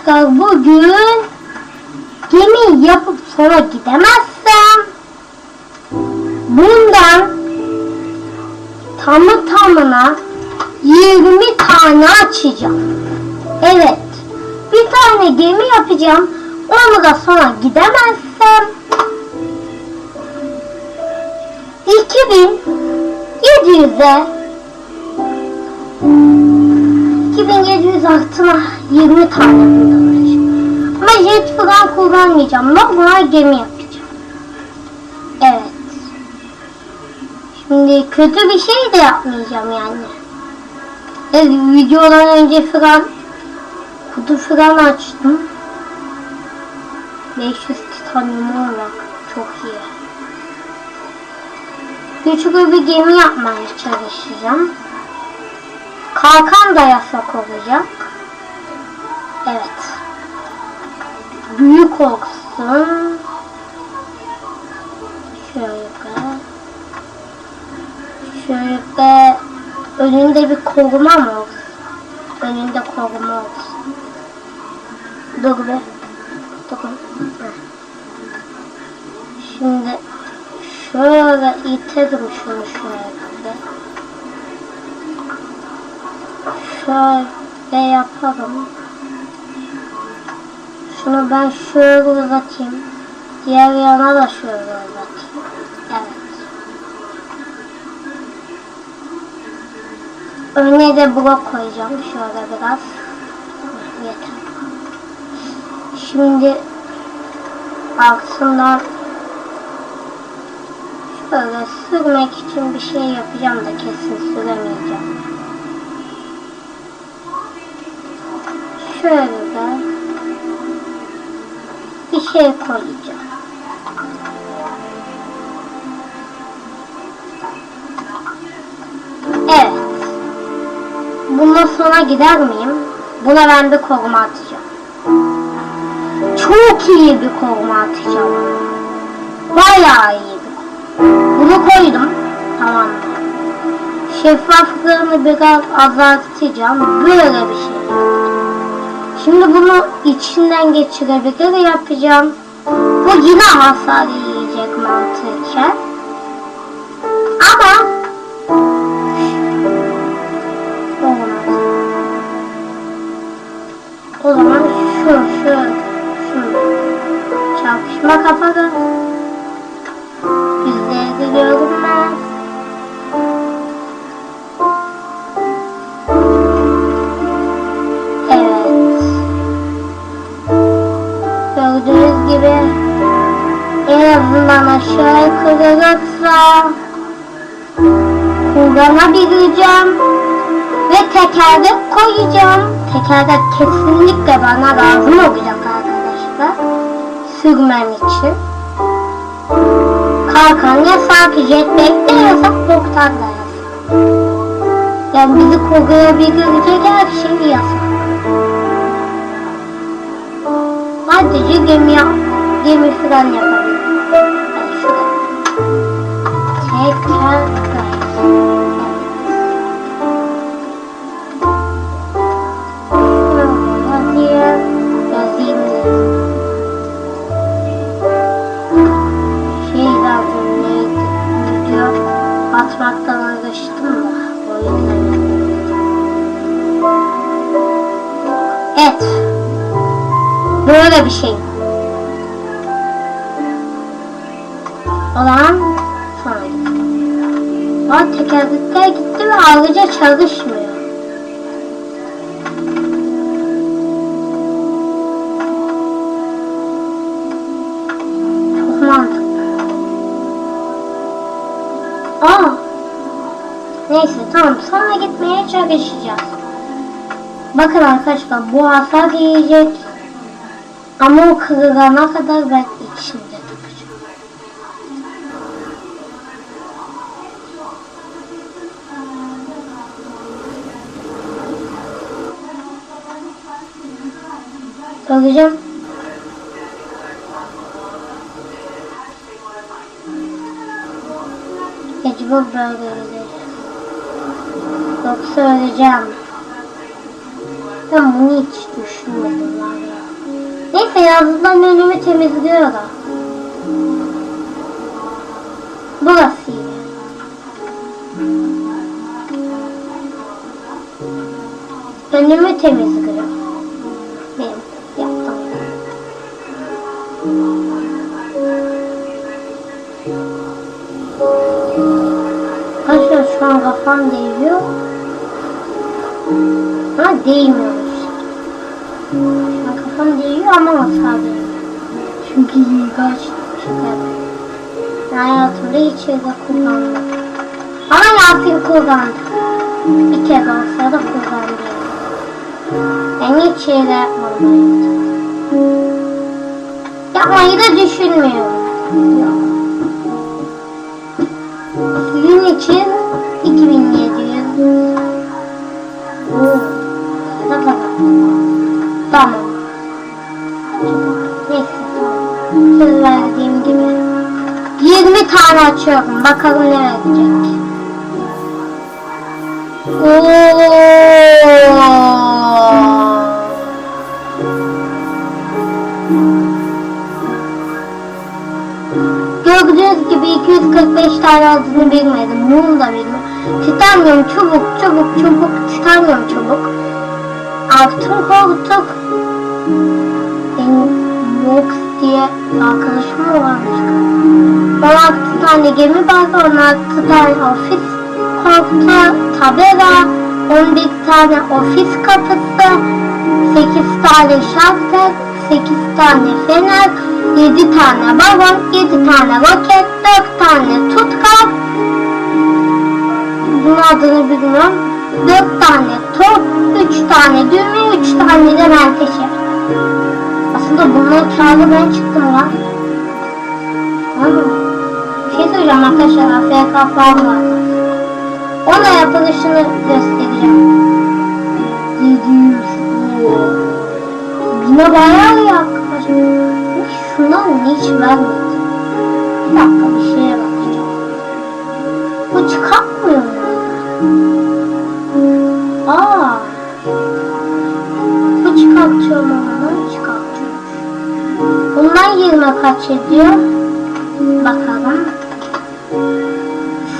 arkadaşlar bugün gemi yapıp sonra gidemezsem bundan tamı tamına 20 tane açacağım. Evet. Bir tane gemi yapacağım. Onu da sonra gidemezsem 2700'e 2700 artına 20 tane alacağım. Ama jet falan kullanmayacağım. Normal gemi yapacağım. Evet. Şimdi kötü bir şey de yapmayacağım yani. Evet, videodan önce falan kutu falan açtım. 500 titanyum olarak çok iyi. Küçük bir gemi yapmaya çalışacağım. Kalkan da yasak olacak. Evet. Büyük olsun. Şöyle. Şöyle önünde bir koruma mı olsun? Önünde koruma olsun. Dur be. Dur. Şimdi şöyle iterim şunu şöyle. Şöyle yaparım. Şunu ben şöyle uzatayım. Diğer yana da şöyle uzatayım. Evet. Önüne de blok koyacağım şöyle biraz. Yeter. Şimdi altından şöyle sürmek için bir şey yapacağım da kesin süremeyeceğim. Şöyle bir şey koyacağım. Evet. Bundan sonra gider miyim? Buna ben bir koruma atacağım. Çok iyi bir koruma atacağım. Bayağı iyi bir Bunu koydum. Tamam? Şeffaflığını biraz azaltacağım. Böyle bir şey. Şimdi bunu içinden geçirebilir yapacağım. Bu yine hasar yiyecek mantıken. Ama olmaz. O zaman şu, şu, şu. Çarpışma kapalı. Aşağı kırılırsa kullanabileceğim ve tekerlek koyacağım. Tekerlek kesinlikle bana lazım olacak arkadaşlar. Sürmem için. Kalkan yasak, jetpack de yasak, boktan da yasak. Yani bizi koruyabilecek her şey yasak. Sadece gemi yap, gemi falan yapabilirim. Atmaktan uğraştım da. O yüzden. Evet. Bir şey. O zaman sonra gidelim. Aa tekerlekler gitti ve ayrıca çalışmıyor. Neyse tamam sonra gitmeye çalışacağız. Bakın arkadaşlar bu hasar yiyecek. Ama o kırılana kadar ben içinde tutacağım. Bakacağım. Mecbur böyle. Yoksa öleceğim. Ben bunu hiç düşünmedim ya. Neyse en azından önümü temizliyor da. Burası iyi. Önümü temizliyor. Ha değmiyor işte. Şu an kafam değiyor ama değmiyor. Çünkü gerçekten. Ben hayatımda hiç yerde kullanmadım. Ama Yasin kullandı. Bir kere olsa da kullandı. Ben hiç şeyler yapmadım. Yapmayı da düşünmüyorum. Sizin için Tamam. Neyse. Söz verdiğim gibi. 20 tane açıyorum. Bakalım ne verecek. Oo. Gördüğünüz gibi 245 tane adını bilmedim. Bunu da bilmedim. Titanyum çubuk çubuk çubuk titanyum çubuk. Altın koltuk. Benim Box diye arkadaşım mı varmış? 16 tane gemi var, 16 tane ofis koltuğu, tabela, 11 tane ofis kapısı, 8 tane şalter, 8 tane fener, 7 tane balon, 7 tane roket, 4 tane tutkal, bunun adını bilmiyorum, 4 tane top, 3 tane düğme, 3 tane de menteşe. Aslında bunları kağıdı ben çıktım lan. Bir şey söyleyeceğim arkadaşlar. AFK falan var. Ona yapılışını göstereceğim. Gidiyoruz. Buna bayağı iyi arkadaşlar. Şundan hiç vermedi. Bir dakika bir şeye bakacağım. Bu çıkartmıyor mu? Bundan 20 kaç ediyor? Bakalım.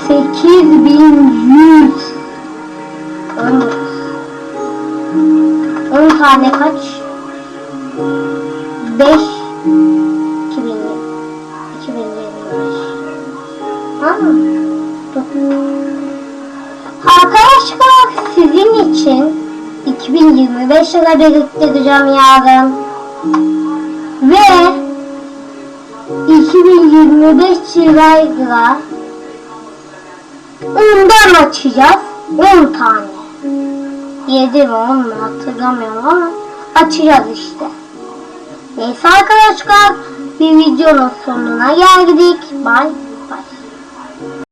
8100 Ömür. 10 tane kaç? 5 2000 2025 Tamam mı? Dur. Arkadaşlar sizin için 2025 yıla biriktireceğim yarın. Ve 2025 lirayla ondan açacağız 10 tane. 7 mi 10 mu hatırlamıyorum ama açacağız işte. Neyse arkadaşlar bir videonun sonuna geldik. Bye.